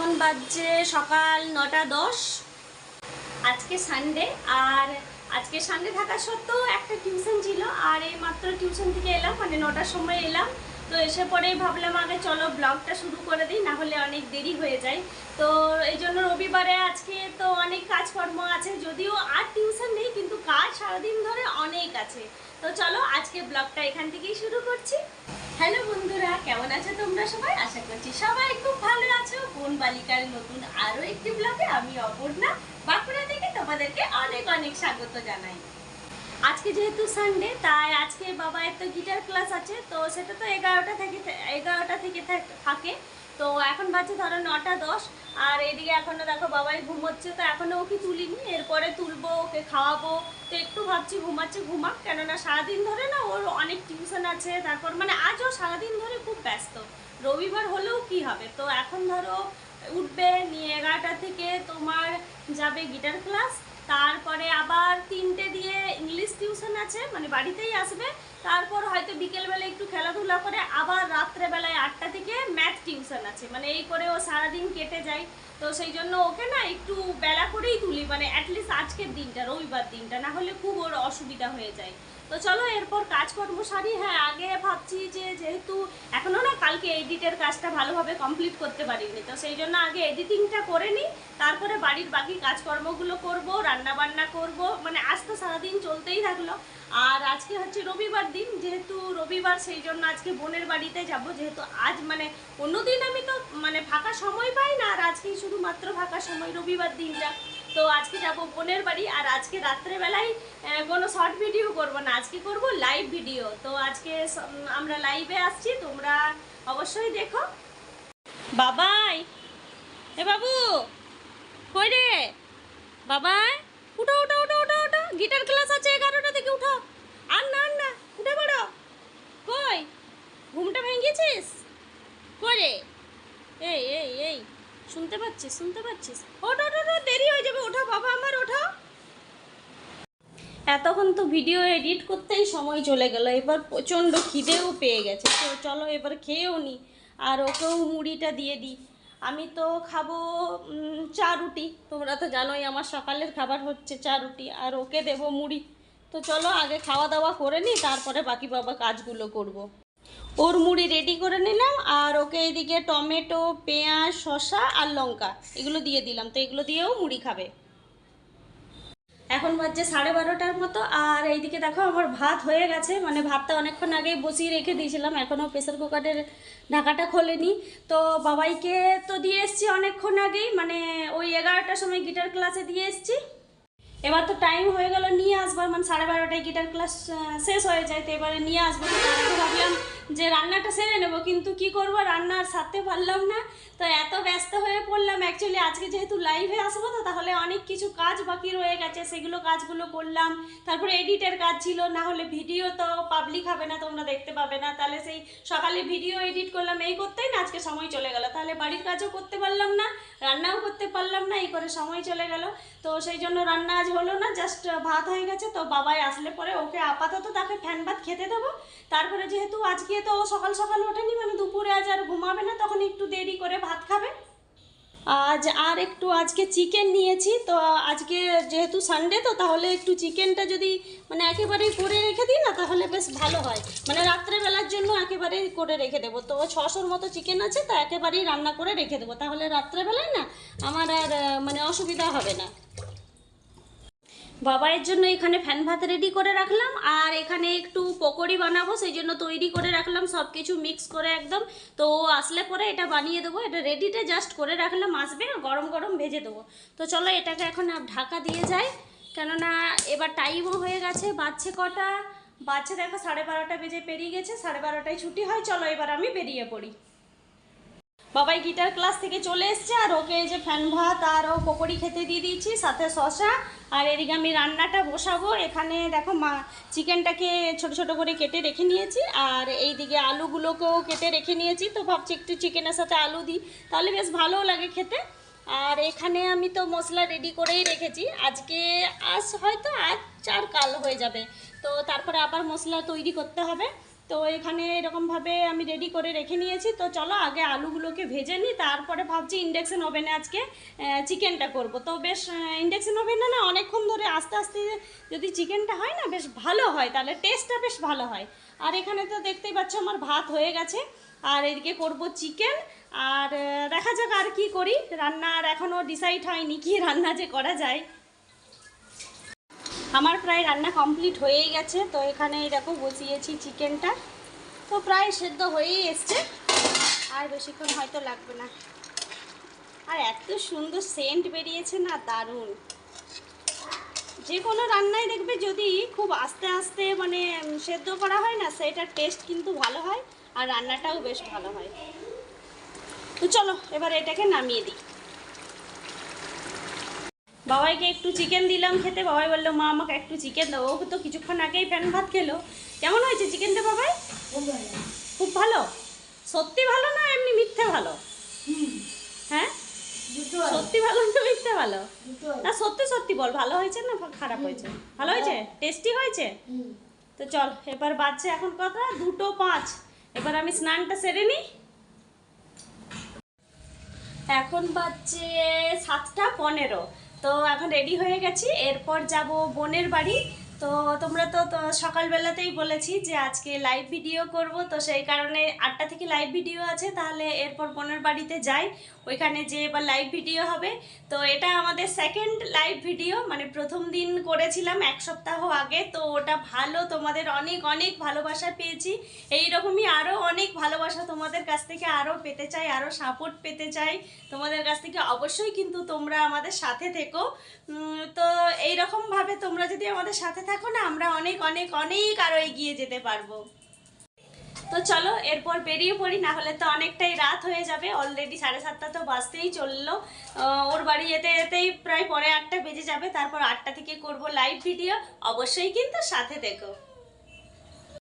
এখন বাজছে সকাল নটা দশ। আজকে সানডে আর আজকে সানডে থাকা সত্ত্বেও একটা টিউশন ছিল আর এই মাত্র টিউশন থেকে এলাম মানে নটার সময় এলাম। তো এসে পরেই ভাবলাম আগে চলো ব্লগটা শুরু করে দিই, না হলে অনেক দেরি হয়ে যায়। তো এই জন্য রবিবারে আজকে তো অনেক কাজকর্ম আছে, যদিও আর টিউশন নেই, কিন্তু কাজ সারাদিন ধরে অনেক আছে। তো চলো আজকে ব্লগটা এখান থেকেই শুরু করছি। হ্যালো বন্ধুরা, কেমন আছো তোমরা সবাই? আশা করছি সবাই খুব ভালো আছো। কোন বালিকার নতুন আরও একটি ব্লগে আমি অপর্ণা, বাঁকুড়া থেকে তোমাদেরকে অনেক অনেক স্বাগত জানাই। আজকে যেহেতু সানডে তাই আজকে বাবা তো গিটার ক্লাস আছে, তো সেটা তো এগারোটা থেকে এগারোটা থেকে থাক- তো এখন বাজছে ধরো নটা দশ, আর এদিকে এখনও দেখো বাবাই ঘুমোচ্ছে, তো এখনও ওকে তুলিনি। এরপরে তুলবো, ওকে খাওয়াবো। তো একটু ভাবছি ঘুমাচ্ছে, ঘুমাক, কেননা সারাদিন ধরে না ওর অনেক টিউশন আছে, তারপর মানে আজও সারাদিন ধরে খুব ব্যস্ত। রবিবার হলেও কি হবে? তো এখন ধরো উঠবে, নিয়ে এগারোটা থেকে তোমার যাবে গিটার ক্লাস তারপরে আবার তিনটে দিয়ে ইংলিশ টিউশন আছে মানে বাড়িতেই আসবে। তারপর হয়তো বিকেলবেলা একটু খেলাধুলা করে আবার রাত্রেবেলায় আটটা থেকে ম্যাথ টিউশন আছে। মানে এই করে ও সারাদিন কেটে যায়। তো সেই জন্য ওকে না একটু বেলা করেই তুলি মানে অ্যাটলিস্ট আজকের দিনটা, রবিবার দিনটা, না হলে খুব ওর অসুবিধা হয়ে যায়। তো চলো এরপর কাজকর্ম সারি। হ্যাঁ আগে ভাবছি যে যেহেতু এখনও না কালকে এডিটের কাজটা ভালোভাবে কমপ্লিট করতে পারিনি। তো সেই জন্য আগে এডিটিংটা করে নিই, তারপরে বাড়ির বাকি কাজকর্মগুলো করব। রান্না বান্না করব। মানে আজ তো সারাদিন চলতেই থাকল। আর আজকে হচ্ছে রবিবার দিন, যেহেতু রবিবার, সেই জন্য আজকে বোনের বাড়িতে যাব। যেহেতু আজ মানে অন্যদিন আমি তো মানে ফাঁকা সময় পাই না, আর আজকেই শুধুমাত্র ফাঁকা সময় রবিবার দিনটা। তো আজকে যাব বোনের বাড়ি, আর আজকে রাত্রেবেলায় কোনো শর্ট ভিডিও করব না। আজকে করব লাইভ ভিডিও। তো আজকে আমরা লাইভে আসছি, তোমরা অবশ্যই দেখো। বাবাই! এ বাবু! কই রে? বাবাই! গিটার ক্লাস আছে এগারোটা থেকে উঠো। আর না আর না উঠে পড়ো। কই? ঘুমটা ভেঙেছিস? কই রে? এই এই এই শুনতে পাচ্ছিস শুনতে পাচ্ছিস? ওঠো ওঠো, দেরি হয়ে যাবে ওঠো বাবা আমার ওঠো। এতক্ষণ তো ভিডিও এডিট করতেই সময় চলে গেল এবার প্রচণ্ড খিদেও পেয়ে গেছে। তো চলো এবার খেয়েও নি আর ওকেও মুড়িটা দিয়ে দিই। আমি তো খাব চা রুটি। তোমরা তো জানোই আমার সকালের খাবার হচ্ছে চা রুটি, আর ওকে দেবো মুড়ি। তো চলো আগে খাওয়া দাওয়া করে নিই তারপরে বাকি বাবা কাজগুলো করব। ওর মুড়ি রেডি করে নিলাম, আর ওকে এদিকে টমেটো, পেঁয়াজ, শসা আর লঙ্কা, এগুলো দিয়ে দিলাম। তো এগুলো দিয়েও মুড়ি খাবে। এখন বাজছে সাড়ে বারোটার মতো, আর এইদিকে দেখো আমার ভাত হয়ে গেছে মানে ভাতটা অনেকক্ষণ আগেই বসিয়ে রেখে দিয়েছিলাম এখনও প্রেসার কুকারের ঢাকাটা খোলেনি। তো বাবাইকে তো দিয়ে এসছি অনেকক্ষণ আগেই মানে ওই এগারোটার সময় গিটার ক্লাসে দিয়ে এসছি। এবার তো টাইম হয়ে গেল, নিয়ে আসবার। মানে সাড়ে বারোটায় গিটার ক্লাস শেষ হয়ে যায়, তো এবারে নিয়ে আসব। তো ভাবলাম যে রান্নাটা সেরে নেব, কিন্তু কি করব? রান্না আর সারতে পারলাম না। তো এত ব্যস্ত হয়ে পড়লাম। অ্যাকচুয়ালি আজকে যেহেতু লাইভে আসব, তো তাহলে অনেক কিছু কাজ বাকি রয়ে গেছে। সেগুলো কাজগুলো করলাম। তারপরে এডিটের কাজ ছিল, না হলে ভিডিও তো পাবলিক হবে না, তোমরা দেখতে পাবে না। তাহলে সেই সকালে ভিডিও এডিট করলাম। এই করতেই না, আজকে সময় চলে গেল। তাহলে বাড়ির কাজও করতে পারলাম না, রান্নাও করতে পারলাম না, এই করে সময় চলে গেল। তো সেই জন্য রান্না আজ হলো না জাস্ট ভাত হয়ে গেছে, তো বাবাই আসলে পরে ওকে আপাতত তাকে ফ্যান ভাত খেতে দেবো। তারপরে যেহেতু আজকে তো সকাল সকাল ওঠেনি মানে দুপুরে আজ আর ঘুমাবে না, তখন একটু দেরি করে ভাত খাবে। আজ আর একটু আজকে চিকেন নিয়েছি, তো আজকে যেহেতু সানডে তো তাহলে একটু চিকেনটা যদি মানে একেবারেই করে রেখে দিই না, তাহলে বেশ ভালো হয়। মানে রাত্রেবেলার জন্য একেবারেই করে রেখে দেবো। তো ছশোর মতো চিকেন আছে, তা একেবারেই রান্না করে রেখে দেবো। তাহলে রাত্রেবেলায় না, আমার আর মানে অসুবিধা হবে না। বাবাইয়ের জন্য এখানে ফ্যান ভাত রেডি করে রাখলাম, আর এখানে একটু পকোড়ি বানাবো, সেই জন্য তৈরি করে রাখলাম সব কিছু মিক্স করে একদম। তো আসলে পরে এটা বানিয়ে দেবো, এটা রেডিটা জাস্ট করে রাখলাম, আসবে গরম গরম ভেজে দেবো। তো চলো এটাকে এখন ঢাকা দিয়ে যাই, কেননা এবার টাইমও হয়ে গেছে বাচ্চে কটা? বাচ্চা দেখো সাড়ে বারোটা বেজে পেরিয়ে গেছে, সাড়ে বারোটায় ছুটি হয়, চলো এবার আমি বেরিয়ে পড়ি। বাবাই গিটার ক্লাস থেকে চলে এসছে, আর ওকে যে ফ্যান ভাত আর ও পকোড়ি খেতে দিয়ে দিয়েছি, সাথে শশা আর এদিকে আমি রান্নাটা বসাবো। এখানে দেখো মা চিকেনটাকে ছোট ছোট করে কেটে রেখে নিয়েছি, আর এই দিকে আলুগুলোকেও কেটে রেখে নিয়েছি। তো ভাবছি একটু চিকেনের সাথে আলু দিই, তাহলে বেশ ভালোও লাগে খেতে। আর এখানে আমি তো মশলা রেডি করেই রেখেছি। আজকে আজ হয়তো আজ চার কাল হয়ে যাবে, তো তারপরে আবার মশলা তৈরি করতে হবে। তো এখানে এরকমভাবে আমি রেডি করে রেখে নিয়েছি। তো চলো আগে আলুগুলোকে ভেজে নিই, তারপরে ভাবছি ইন্ডাকশন ওভেনে আজকে চিকেনটা করব। তো বেশ ইন্ডাকশন ওভেনে না অনেকক্ষণ ধরে আস্তে আস্তে যদি চিকেনটা হয় না, বেশ ভালো হয়, তাহলে টেস্টটা বেশ ভালো হয়। আর এখানে তো দেখতেই পাচ্ছ আমার ভাত হয়ে গেছে। আর এদিকে করব চিকেন আর দেখা যাক আর কি করি। রান্না আর এখনও ডিসাইড হয়নি কি রান্না যে করা যায়। আমার প্রায় রান্না কমপ্লিট হয়েই গেছে। তো এখানে দেখো বসিয়েছি চিকেনটা। তো প্রায় সেদ্ধ হয়েই এসছে। আর বেশিক্ষণ হয়তো লাগবে না। আর এত সুন্দর সেন্ট বেরিয়েছে না, দারুণ। যে কোনো রান্নায় দেখবে যদি খুব আস্তে আস্তে মানে সেদ্ধ করা হয় না, সেটার টেস্ট কিন্তু ভালো হয় আর রান্নাটাও বেশ ভালো হয়। তো চলো, এবার এটাকে নামিয়ে দিই। বাবাইকে একটু চিকেন দিলাম খেতে। বাবাই বলল মা আমাকে একটু চিকেন দাও। ও তো কিছুক্ষণ আগেই প্যান ভাত খেলো। কেমন হয়েছে চিকেনটা বাবাই? খুব ভালো? সত্যি ভালো না এমনি মিথ্যে ভালো? হ্যাঁ? সত্যি ভালো না মিথ্যে ভালো? না সত্যি সত্যি বল ভালো হয়েছে না খারাপ হয়েছে? ভালো হয়েছে? টেস্টি হয়েছে? তো চল এবার বাজছে এখন কথা দুটো পাঁচ। এবার আমি স্নানটা সেরে নিই এখন বাজছে সাতটা পনেরো। তো এখন রেডি হয়ে গেছি। এরপর যাব বোনের বাড়ি। তো তোমরা তো সকালবেলাতেই বলেছি যে আজকে লাইভ ভিডিও করব, তো সেই কারণে আটটা থেকে লাইভ ভিডিও আছে, তাহলে এরপর বোনের বাড়িতে যাই। ওইখানে যে এবার লাইভ ভিডিও হবে। তো এটা আমাদের সেকেন্ড লাইভ ভিডিও মানে প্রথম দিন করেছিলাম এক সপ্তাহ আগে, তো ওটা ভালো, তোমাদের অনেক অনেক ভালোবাসা পেয়েছি। এই রকমই আরও অনেক ভালোবাসা তোমাদের কাছ থেকে আরও পেতে চাই আরও সাপোর্ট পেতে চাই তোমাদের কাছ থেকে। অবশ্যই কিন্তু তোমরা আমাদের সাথে থেকো। তো এই ভাবে তোমরা যদি আমাদের সাথে থাকো না, আমরা অনেক অনেক অনেক আরও এগিয়ে যেতে পারব। তো চলো, এরপর বেরিয়ে পড়ি না হলে তো অনেকটাই রাত হয়ে যাবে। অলরেডি সাড়ে সাতটা তো বাসতেই চলল। ওর বাড়ি যেতে যেতেই প্রায় পরে আটটা বেজে যাবে। তারপর আটটা থেকে করব লাইভ ভিডিও অবশ্যই কিন্তু সাথে দেখো